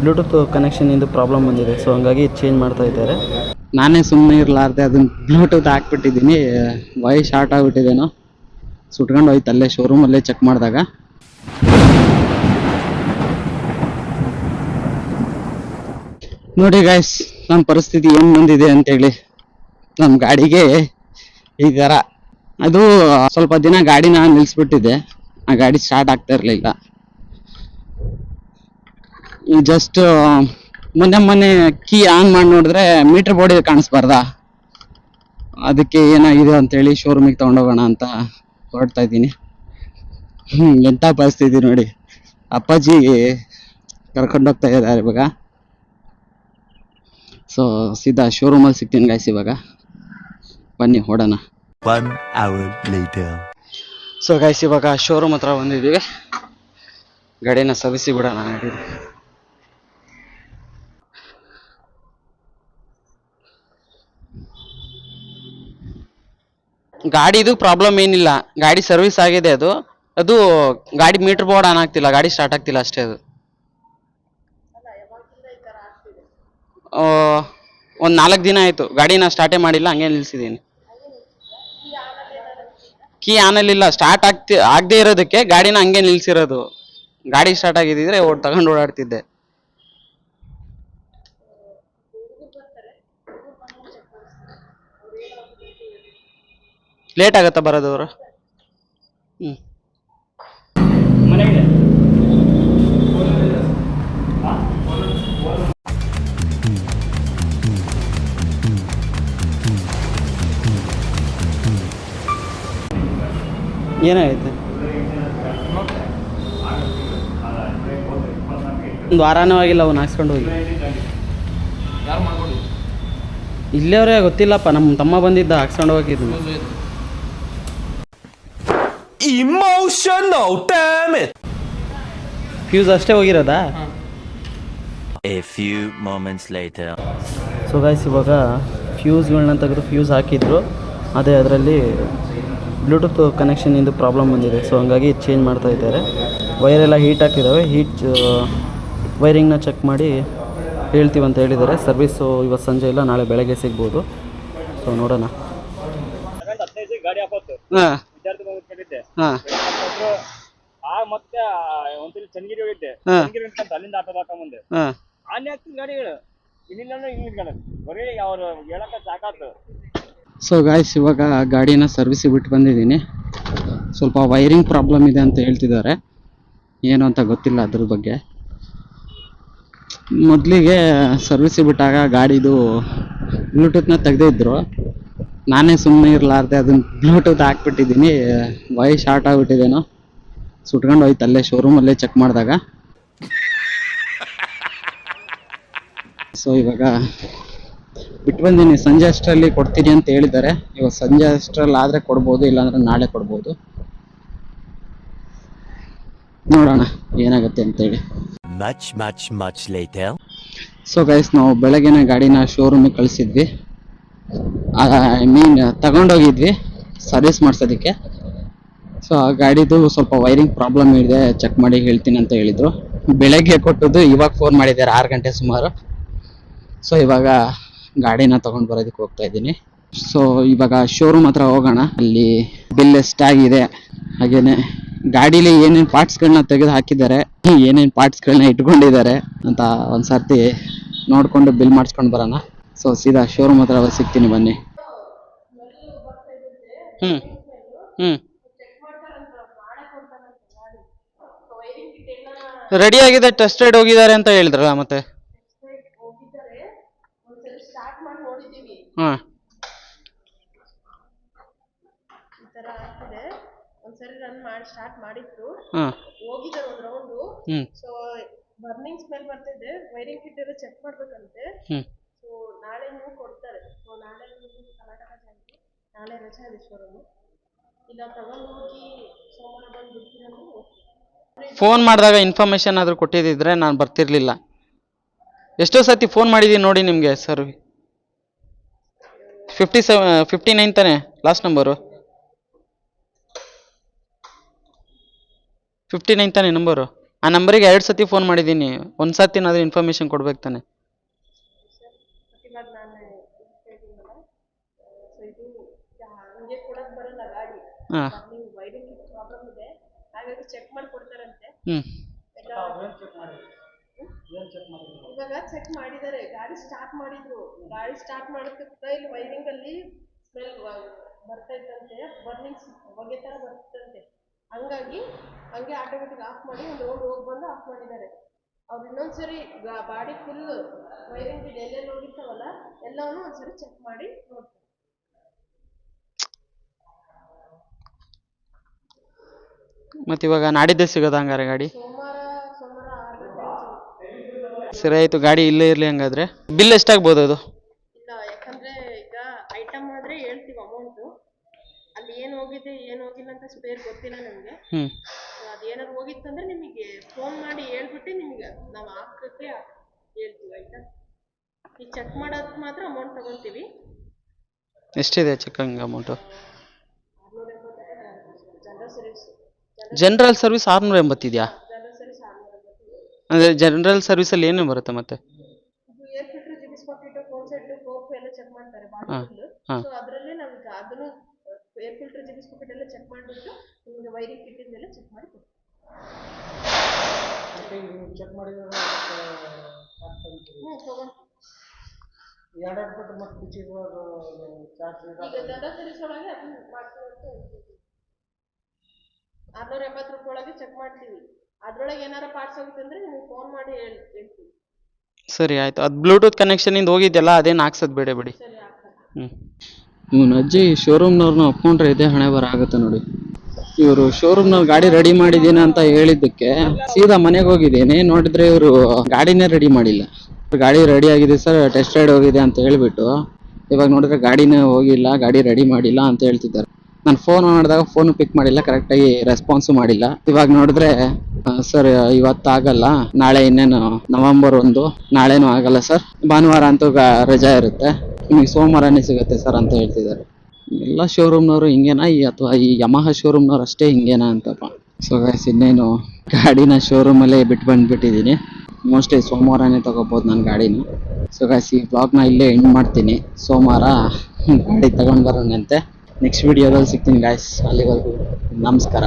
Bluetooth connection ಇಂದು problem ಬಂದಿದೆ so ಹಂಗಾಗಿ ಚೇಂಜ್ ಮಾಡ್ತಾ ಇದ್ದಾರೆ. ನಾನೇ ಸುಮ್ಮನೆ ಇರಲಾರ್ದೆ ಅದನ್ನ ಬ್ಲೂಟೂತ್ ಹಾಕ್ಬಿಟ್ಟಿದ್ದೀನಿ, ವೈ ಶಾರ್ಟ್ ಆಗಿಬಿಟ್ಟಿದ್ದೇನೋ ಸುಟ್ಕೊಂಡು ಹೋಯ್ತು, ಅಲ್ಲೇ ಶೋರೂಮಲ್ಲೇ ಚೆಕ್ ಮಾಡಿದಾಗ. ನೋಡಿ ಗಾಯ್ಸ್ ನಮ್ಮ ಪರಿಸ್ಥಿತಿ ಏನು ಬಂದಿದೆ ಅಂತೇಳಿ. ನಮ್ಮ ಗಾಡಿಗೆ ಈ ಥರ ಅದು ಸ್ವಲ್ಪ ದಿನ ಗಾಡಿನ ನಿಲ್ಲಿಸ್ಬಿಟ್ಟಿದೆ ಆ ಗಾಡಿ ಸ್ಟಾರ್ಟ್ ಆಗ್ತಾ ಇರಲಿಲ್ಲ. ಜಸ್ಟ್ ಮೊನ್ನೆ ಮೊನ್ನೆ ಕೀ ಆನ್ ಮಾಡಿ ನೋಡಿದ್ರೆ ಮೀಟರ್ ಬೋರ್ಡ್ ಕಾಣಿಸ್ಬಾರ್ದ? ಅದಕ್ಕೆ ಏನಾಗಿದೆ ಅಂತೇಳಿ ಶೋರೂಮಿಗೆ ತಗೊಂಡೋಗೋಣ ಅಂತ ಹೊರಡ್ತಾ ಇದ್ದೀನಿ. ಹ್ಞೂ ಎಂಥ ಪರಿಸ್ಥಿತಿ ನೋಡಿ. ಅಪ್ಪಾಜಿ ಕರ್ಕೊಂಡೋಗ್ತಾ ಇದ್ದಾರೆ ಇವಾಗ. ಸೊ ಸೀದಾ ಶೋರೂಮಲ್ಲಿ ಸಿಗ್ತೀನಿ ಗಾಯ್ಸ್ ಇವಾಗ. ಬನ್ನಿ ಹೊಡೋಣ. ಸೊ ಗಾಯ್ಸ್ ಇವಾಗ ಶೋರೂಮ್ ಹತ್ರ ಬಂದಿದ್ದೀವಿ. ಗಾಡಿನ ಸರ್ವಿಸಿಗೆ ಬಿಡೋಣ ಗಾಡಿದು ಪ್ರಾಬ್ಲಮ್ ಏನಿಲ್ಲ. ಗಾಡಿ ಸರ್ವಿಸ್ ಆಗಿದೆ ಅದು. ಅದು ಗಾಡಿ ಮೀಟರ್ ಬೋರ್ಡ್ ಆನ್ ಆಗ್ತಿಲ್ಲ. ಗಾಡಿ ಸ್ಟಾರ್ಟ್ ಆಗ್ತಿಲ್ಲ ಅಷ್ಟೇ ಅದು. ಒಂದು ನಾಲ್ಕು ದಿನ ಆಯಿತು. ಗಾಡಿನ ಸ್ಟಾರ್ಟೇ ಮಾಡಿಲ್ಲ. ಹಂಗೆ ನಿಲ್ಸಿದ್ದೀನಿ ಕೀ ಆನಲ್ಲಿಲ್ಲ ಸ್ಟಾರ್ಟ್ ಆಗ್ತಿ, ಆಗದೆ ಇರೋದಕ್ಕೆ ಗಾಡಿನ ಹಂಗೆ ನಿಲ್ಸಿರೋದು. ಗಾಡಿ ಸ್ಟಾರ್ಟ್ ಆಗಿದ್ದಿದ್ರೆ ತಗೊಂಡು ಓಡಾಡ್ತಿದ್ದೆ. ಲೇಟ್ ಆಗತ್ತಾ ಬರೋದು ಅವರು ಹ್ಞೂ ಏನಾಗೈತೆ? ಒಂದು ವಾರನೂ ಆಗಿಲ್ಲ, ಅವ್ನು ಹಾಕ್ಸ್ಕೊಂಡು ಹೋಗಿ. ಇಲ್ಲೇವ್ರೆ ಗೊತ್ತಿಲ್ಲಪ್ಪ ನಮ್ಮ ತಮ್ಮ ಬಂದಿದ್ದ, ಹಾಕ್ಸ್ಕೊಂಡು ಹೋಗಿದ್ದು Emotional, damn it! ಫ್ಯೂಸ್ ಅಷ್ಟೇ ಹೋಗಿರೋದಾ? A few moments light so guys ಇವಾಗ ಫ್ಯೂಸ್ಗಳನ್ನ ತೆಗೆದು ಫ್ಯೂಸ್ ಹಾಕಿದ್ರು. ಅದೇ ಅದರಲ್ಲಿ ಬ್ಲೂಟೂತ್ ಕನೆಕ್ಷನಿಂದು ಪ್ರಾಬ್ಲಮ್ ಬಂದಿದೆ. ಸೊ ಹಂಗಾಗಿ ಚೇಂಜ್ ಮಾಡ್ತಾ ಇದ್ದಾರೆ. ವೈರೆಲ್ಲ ಹೀಟ್ ಆಗ್ತಿದ್ದಾವೆ ಹೀಟ್ ವೈರಿಂಗ್ನ ಚೆಕ್ ಮಾಡಿ ಹೇಳ್ತೀವಿ ಅಂತ ಹೇಳಿದ್ದಾರೆ. ಸರ್ವಿಸು ಇವತ್ತು ಸಂಜೆ ಇಲ್ಲ ನಾಳೆ ಬೆಳಗ್ಗೆ ಸಿಗ್ಬೋದು. ಸೊ ನೋಡೋಣ. ಹಾಂ. ವಿದ್ಯಾರ್ಥಿ ಭವನಕ್ಕೆ ಬಂದಿದ್ದೆ ಹಾಂ. ಒಬ್ರು ಆ ಮತ್ತೆ ಒಂದ್ಸಲ ಚನ್ನಗಿರಿ ಹೋಗಿದ್ದೆ. ಹಾ. ಚನ್ನಗಿರಿ ಅಂತ ಅಲ್ಲಿಂದ ಆಟೋ ಹಾಕೊಂಬಂದೆ ಹಾಂ. ಆನೆ ಆಗ್ತದೆ ಗಾಡಿಗಳು. ಇಲ್ಲಿಂದ ಇಲ್ಲಿ ನಿಂತ್ಕೊಳ್ಳೋದು ಬರೀ ಅವ್ರು ಹೇಳಕ್ಕ ಸಾಕಾತು. ಸೊ ಗಾಯ್ಸ್ ಇವಾಗ ಗಾಡಿನ ಸರ್ವಿಸಿಗೆ ಬಿಟ್ಟು ಬಂದಿದ್ದೀನಿ. ಸ್ವಲ್ಪ ವೈರಿಂಗ್ ಪ್ರಾಬ್ಲಮ್ ಇದೆ ಅಂತ ಹೇಳ್ತಿದ್ದಾರೆ. ಏನು ಅಂತ ಗೊತ್ತಿಲ್ಲ ಅದ್ರ ಬಗ್ಗೆ. ಮೊದಲಿಗೆ ಸರ್ವಿಸಿಗೆ ಬಿಟ್ಟಾಗ ಗಾಡಿದು ಬ್ಲೂಟೂತ್ನ ತೆಗೆದಿದ್ರು. ನಾನೇ ಸುಮ್ಮನೆ ಇರಲಾರ್ದೆ ಅದನ್ನ ಬ್ಲೂಟೂತ್ ಹಾಕ್ಬಿಟ್ಟಿದ್ದೀನಿ. ವೈ ಶಾರ್ಟ್ ಆಗಿಬಿಟ್ಟಿದ್ದೇನೋ ಸುಟ್ಕೊಂಡು ಹೋಯ್ತು ಅಲ್ಲೇ ಶೋರೂಮಲ್ಲೇ ಚೆಕ್ ಮಾಡಿದಾಗ. ಸೊ ಇವಾಗ ಬಿಟ್ಟು ಬಂದೀನಿ. ಸಂಜೆ ಅಷ್ಟರಲ್ಲಿ ಕೊಡ್ತೀನಿ ಅಂತ ಹೇಳಿದ್ದಾರೆ. ಇವಾಗ ಸಂಜೆ ಅಷ್ಟರಲ್ಲಿ ಆದರೆ ಕೊಡ್ಬೋದು ಇಲ್ಲಾಂದ್ರೆ ನಾಳೆ ಕೊಡ್ಬೋದು. ನೋಡೋಣ ಏನಾಗುತ್ತೆ ಅಂತೇಳಿ. ಸೊ ಗೈಸ್ ನಾವು ಬೆಳಗ್ಗೆನೆ ಗಾಡಿನ ಶೋರೂಮಿಗೆ ಕಳಿಸಿದ್ವಿ. ಐ ಮೀನ್ ತಗೊಂಡೋಗಿದ್ವಿ ಸರ್ವಿಸ್ ಮಾಡ್ಸೋದಕ್ಕೆ. ಸೊ ಆ ಗಾಡಿದು ಸ್ವಲ್ಪ ವೈರಿಂಗ್ ಪ್ರಾಬ್ಲಮ್ ಇದೆ ಚೆಕ್ ಮಾಡಿ ಹೇಳ್ತೀನಿ ಅಂತ ಹೇಳಿದರು. ಬೆಳಗ್ಗೆ ಕೊಟ್ಟದ್ದು ಇವಾಗ ಫೋನ್ ಮಾಡಿದ್ದಾರೆ, ಆರು ಗಂಟೆ ಸುಮಾರು. ಸೊ ಇವಾಗ ಗಾಡಿನ ತಗೊಂಡು ಬರೋದಕ್ಕೆ ಹೋಗ್ತಾ ಇದ್ದೀನಿ. ಸೊ ಇವಾಗ ಶೋರೂಮ್ ಹತ್ರ ಹೋಗೋಣ. ಅಲ್ಲಿ ಬಿಲ್ ಎಷ್ಟಾಗಿದೆ ಹಾಗೇನೆ ಗಾಡೀಲಿ ಏನೇನು ಪಾರ್ಟ್ಸ್ಗಳನ್ನ ತೆಗೆದು ಹಾಕಿದ್ದಾರೆ, ಏನೇನು ಪಾರ್ಟ್ಸ್ಗಳನ್ನ ಇಟ್ಕೊಂಡಿದ್ದಾರೆ ಅಂತ ಒಂದು ಸರ್ತಿ ನೋಡಿಕೊಂಡು ಬಿಲ್ ಮಾಡಿಸ್ಕೊಂಡು ಬರೋಣ. ಸೊ ಸೀದಾ ಶೋರೂಮ್ ಹತ್ರ ಸಿಗ್ತೀನಿ ಬನ್ನಿ. ಹ್ಞೂ ಹ್ಞೂ ರೆಡಿ ಆಗಿದೆ ಟೆಸ್ಟೆಡ್ ಹೋಗಿದ್ದಾರೆ ಅಂತ ಹೇಳಿದ್ರಲ್ಲ ಮತ್ತೆ? ಹಾಂ. ಈ ಥರ ಆಗ್ತಿದೆ ಒಂದ್ಸರಿ ರನ್ ಮಾಡಿ ಸ್ಟಾರ್ಟ್ ಮಾಡಿತ್ತು ಹಾಂ. ಹೋಗಿದ್ದಾರೆ ಒಂದು ರೌಂಡು ಸೊ ಬರ್ನಿಂಗ್ ಸ್ಮೆಲ್ ಬರ್ತಿದೆ. ವೈರಿಂಗ್ ಕಿಟ್ ಎಲ್ಲ ಚೆಕ್ ಮಾಡ್ಬೇಕಂತೆ. ನಾಳೆ ನೀವು ಕೊಡ್ತಾರೆ. ಸೊ ನಾಳೆ ನೀವು ಕರ್ನಾಟಕ ಜಾಯಿಗೆ ನಾಳೆ ರಜೆ ಇದೆ ಶೋರೂಮು ಇಲ್ಲ ತಗೊಂಡು ಹೋಗಿ ಸೋಮವಾರ ಬಂದು ಬಿಡ್ತೀರಂದ್ರೆ ಓಕೆ ಫೋನ್ ಮಾಡಿದಾಗ ಇನ್ಫಾರ್ಮೇಷನ್ ಆದರೂ ಕೊಟ್ಟಿದ್ದಿದ್ರೆ ನಾನು ಬರ್ತಿರ್ಲಿಲ್ಲ. ಎಷ್ಟೋ ಸತಿ ಫೋನ್ ಮಾಡಿದ್ದೀನಿ ನೋಡಿ ನಿಮಗೆ sir fifty seven fifty nine ತಾನೆ ಲಾಸ್ಟ್ ನಂಬರು ಫಿಫ್ಟಿ ನೈನ್ ತಾನೆ ನಂಬರು ಆ ನಂಬರಿಗೆ ಎರಡು ಸತಿ ಫೋನ್ ಮಾಡಿದ್ದೀನಿ ಒಂದು ಸತಿನಾದ್ರೂ ಇನ್ಫಾರ್ಮೇಷನ್ ಕೊಡ್ಬೇಕು ತಾನೆ ಮತ್ತು ಇವಾಗ ನಾನು ಹೇಳಿದ್ದೀನಲ್ಲ ಸೊ ಇದು ಹಂಗೆ ಕೊಡಕ್ ಬರಲ್ಲ ಗಾಡಿ. ಹಾಂ. ನೀವು ವೈರಿಂಗ್ ಪ್ರಾಬ್ಲಮ್ ಇದೆ. ಹಾಗಾಗಿ ಚೆಕ್ ಮಾಡಿ ಕೊಡ್ತಾರಂತೆ ಹ್ಞೂ ಎಲ್ಲ ಇವಾಗ ಚೆಕ್ ಮಾಡಿದ್ದಾರೆ. ಗಾಡಿ ಸ್ಟಾರ್ಟ್ ಮಾಡಿದ್ರು. ಗಾಡಿ ಸ್ಟಾರ್ಟ್ ಮಾಡೋದಕ್ಕೆ ಇಲ್ಲಿ ವೈರಿಂಗ್ ಅಲ್ಲಿ ಸ್ಮೆಲ್ ಬರ್ತಾ ಇತ್ತಂತೆ. ಬರ್ನಿಂಗ್ ಹೊಗೆ ತರ ಬರ್ತಿತ್ತಂತೆ ಹಂಗಾಗಿ ಹಂಗೆ ಆಟೋಮೆಟಿಕ್ ಆಫ್ ಮಾಡಿ ಒಂದು ಹೋಗ್ ಹೋಗಿ ಬಂದು ಆಫ್ ಮಾಡಿದ್ದಾರೆ. ಅವ್ರು ಇನ್ನೊಂದ್ಸರಿ ಬಾಡಿ ಫುಲ್ ವೈರಿಂಗ್ ಇದೆ ಎಲ್ಲೆಲ್ಲಿ ಹೋಗಿರ್ತಾವಲ್ಲ ಎಲ್ಲವನ್ನೂ ಒಂದ್ಸರಿ ಚೆಕ್ ಮಾಡಿ ನೋಡ್ತಾರೆ. ಮತ್ತು ಇವಾಗ ನಾಡಿದ್ದೇ ಸಿಗೋದು ಹಂಗಾರೆ ಗಾಡಿ? ಸರಿ ಆಯಿತು. ಗಾಡಿ ಇಲ್ಲೇ ಇರಲಿ ಹಂಗಾದ್ರೆ. ಬಿಲ್ ಎಷ್ಟಾಗ್ಬೋದು ಅದು? ಇಲ್ಲ ಯಾಕಂದ್ರೆ ಈಗ ಐಟಮ್ ಆದ್ರೆ ಹೇಳ್ತೀವಿ ಅಮೌಂಟು ಅಲ್ಲಿ ಏನು ಹೋಗಿದೆ ಏನು ಹೋಗಿಲ್ಲ ಅಂತ ಸ್ಪೇರ್ ಗೊತ್ತಿಲ್ಲ ನಮಗೆ. ಹ್ಞೂ ಅದೇನಾದ್ರು ಹೋಗಿತ್ತಂದ್ರೆ ನಿಮಗೆ ಫೋನ್ ಮಾಡಿ ಹೇಳ್ಬಿಟ್ಟು ನಿಮಗೆ ನಾವು ಹಾಕಕ್ಕೆ ಹೇಳ್ತೀವಿ ಆಯ್ತಾ? ಈ ಚೆಕ್ ಮಾಡೋದು ಮಾತ್ರ ಅಮೌಂಟ್ ತಗೊಳ್ತೀವಿ. ಎಷ್ಟಿದೆ ಚೆಕ್ಕಂಗ್ ಅಮೌಂಟು ಆರ್ನೂರ ಎಂಬತ್ತು ಜನರಲ್ ಸರ್ವಿಸ್ ಜನರಲ್ ಸರ್ವಿಸ್ ಆರುನೂರ ಎಂಬತ್ತಿದೆಯಾ? ಸರ್ವಿಸ್ ಅಂದರೆ ಜನರಲ್ ಸರ್ವಿಸಲ್ಲಿ ಏನೇ ಬರುತ್ತೆ ಮತ್ತೆ? ಎರಡು ಏರ್ ಫಿಲ್ಟರ್ ಜಿಬಿಸ್ಕೊಟ್ಟಿಟ್ಟು ಫೋನ್ ಸೆಟ್ ಕೋಪ್ ಎಲ್ಲ ಚೆಕ್ ಮಾಡ್ತಾರೆ ಹಾ, ಎರಡೆರಡು ಪಟ್ಟು ಮತ್ತೆ ಬಿಚ್ಚಿರುವ ಚಾರ್ಜ್ ಈಗ ಜನರಲ್ ಸರ್ವಿಸ್ ಒಳಗೆ ಅದನ್ನ ಮಾಡ್ತೀವಿ ಅಂತ ಹೇಳ್ತೀವಿ ಆರ್ನೂರ ಎಂಬತ್ತು ರೂಪಾಯಿ ಒಳಗೆ ಚೆಕ್ ಮಾಡ್ತೀವಿ. ಅದ್ರೊಳಗೆ ಏನಾರ ಪಾರ್ಟ್ಸ್ ಹೋಗುತ್ತೆ ಅಂದ್ರೆ ನಿಮಗೆ ಫೋನ್ ಮಾಡಿ ಹೇಳ್ ಹೇಳ್ತೀವಿ. ಸರಿ ಆಯ್ತು. ಅದು ಬ್ಲೂಟೂತ್ ಕನೆಕ್ಷನ್ ಇಂದ ಹೋಗಿದೆಯಲ್ಲ ಅದೇನು ಹಾಕ್ಸೋದು ಬೇಡ ಬಿಡಿ. ಸರಿ ಆಗ್ತದೆ ಹ್ಞೂ ಇವನ್ ಅಜ್ಜಿ ಶೋರೂಮ್ನವ್ರನ್ನ ಒಪ್ಕೊಂಡ್ರೆ ಇದೇ ಹಣೆ ಬರ ಆಗುತ್ತೆ ನೋಡಿ. ಇವರು ಶೋರೂಮ್ನಲ್ಲಿ ಗಾಡಿ ರೆಡಿ ಮಾಡಿದ್ದೀನಿ ಅಂತ ಹೇಳಿದ್ದಕ್ಕೆ ಸೀದಾ ಮನೆಗೆ ಹೋಗಿದ್ದೀನಿ. ನೋಡಿದ್ರೆ ಇವರು ಗಾಡಿನೇ ರೆಡಿ ಮಾಡಿಲ್ಲ. ಗಾಡಿ ರೆಡಿ ಆಗಿದೆ ಸರ್ ಟೆಸ್ಟ್ ರೈಡ್ ಹೋಗಿದೆ ಅಂತ ಹೇಳ್ಬಿಟ್ಟು ಇವಾಗ ನೋಡಿದ್ರೆ ಗಾಡಿನೇ ಹೋಗಿಲ್ಲ ಗಾಡಿ ರೆಡಿ ಮಾಡಿಲ್ಲ ಅಂತ ಹೇಳ್ತಿದ್ದಾರೆ. ನಾನು ಫೋನ್ ಮಾಡಿದಾಗ ಫೋನ್ ಪಿಕ್ ಮಾಡಿಲ್ಲ ಕರೆಕ್ಟಾಗಿ ರೆಸ್ಪಾನ್ಸು ಮಾಡಿಲ್ಲ. ಇವಾಗ ನೋಡಿದ್ರೆ ಸರ್ ಇವತ್ತು ಆಗಲ್ಲ ನಾಳೆ ಇನ್ನೇನು ನವೆಂಬರ್ ಒಂದು, ನಾಳೆನೂ ಆಗಲ್ಲ ಸರ್ ಭಾನುವಾರ ಅಂತೂ ರಜಾ ಇರುತ್ತೆ. ನಿಮಗೆ ಸೋಮವಾರನೇ ಸಿಗುತ್ತೆ ಸರ್ ಅಂತ ಹೇಳ್ತಿದ್ದಾರೆ. ಎಲ್ಲ ಶೋರೂಮ್ನವರು ಹಿಂಗೇನಾ? ಈ ಅಥವಾ ಈ ಯಮಹ ಶೋರೂಮ್ನವ್ರು ಅಷ್ಟೇ ಹಿಂಗೇನಾ ಅಂತಪ್ಪ. ಸೊ ಗೈಸ್ ಇನ್ನೇನು ಗಾಡಿನ ಶೋರೂಮಲ್ಲೇ ಬಿಟ್ಟು ಬಂದುಬಿಟ್ಟಿದ್ದೀನಿ ಮೋಸ್ಟ್ಲಿ ಸೋಮವಾರನೇ ತೊಗೋಬೋದು ನನ್ನ ಗಾಡಿನ. ಸೊ ಗೈಸ್ ಈ ಬ್ಲಾಗ್ನ ಇಲ್ಲೇ ಎಂಡ್ ಮಾಡ್ತೀನಿ. ಸೋಮವಾರ ಗಾಡಿ ತಗೊಂಡು ಬರೋಣಂತೆ. ನೆಕ್ಸ್ಟ್ ವಿಡಿಯೋದಲ್ಲಿ ಸಿಗ್ತೀನಿ ಗಾಯ್ಸ್ ಅಲ್ಲಿವರೆಗೂ ನಮಸ್ಕಾರ.